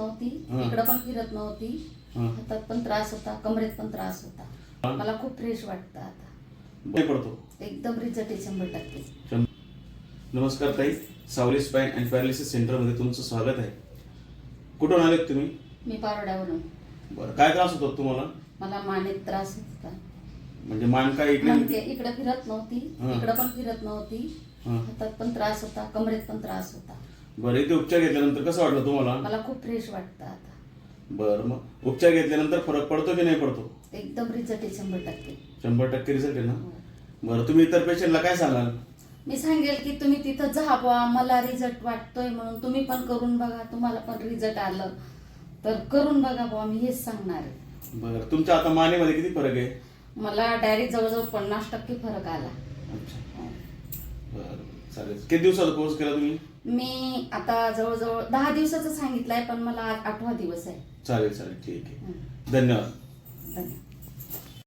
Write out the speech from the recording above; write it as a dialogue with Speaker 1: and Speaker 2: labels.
Speaker 1: नव्हती.
Speaker 2: हा.
Speaker 1: इकडं पण फिरत नव्हती.
Speaker 2: हा.
Speaker 1: हातात पण त्रास होता कमरेत पण त्रास होता. मला खूप फ्रेश वाटतं आता.
Speaker 2: पडतो?
Speaker 1: एकदम रिझल्ट आहे शंभर टक्के.
Speaker 2: शं- नमस्कार ताई. सावली स्पाईन अँड पॅरालिसिस सेंटरमध्ये तुमचं स्वागत आहे. कुठून आलेत तुम्ही?
Speaker 1: मी पारोड्यावरून.
Speaker 2: बरं काय त्रास होतो तुम्हाला?
Speaker 1: मला मानेत त्रास होता.
Speaker 2: म्हणजे मान काय इकडे?
Speaker 1: म्हणते इकडे फिरत नव्हती.
Speaker 2: हा.
Speaker 1: इकडं पण फिरत नव्हती.
Speaker 2: हा.
Speaker 1: हातात पण त्रास होता कमरेत पण त्रास होता.
Speaker 2: बरं इथे उपचार घेतल्यानंतर कसं वाटलं तुम्हाला?
Speaker 1: मला खूप फ्रेश वाटतं आता.
Speaker 2: बरं मग उपचार घेतल्यानंतर फरक पडतो की नाही पडतो?
Speaker 1: एकदम रिझल्ट आहे शंभर टक्के.
Speaker 2: शंभर टक्के रिझल्ट आहे ना? बरं तुम्ही इतर पेशंटला काय सांगाल?
Speaker 1: मी सांगेल की तुम्ही तिथं जा बुवा मला रिझल्ट वाटतोय म्हणून तुम्ही पण करून बघा तुम्हाला पण रिझल्ट आलं तर करून बघा बुवा मी हेच सांगणार आहे.
Speaker 2: बरं तुमच्या आता मानेमध्ये किती फरक आहे?
Speaker 1: मला डायरेक्ट जवळजवळ पन्नास टक्के फरक आला.
Speaker 2: चालेल. किती दिवसाचा कोर्स केला तुम्ही?
Speaker 1: मी आता जवळजवळ दहा दिवसाचं सांगितलंय पण मला आज आठवा दिवस आहे.
Speaker 2: चालेल चालेल. ठीक आहे. धन्यवाद.
Speaker 1: धन्यवाद.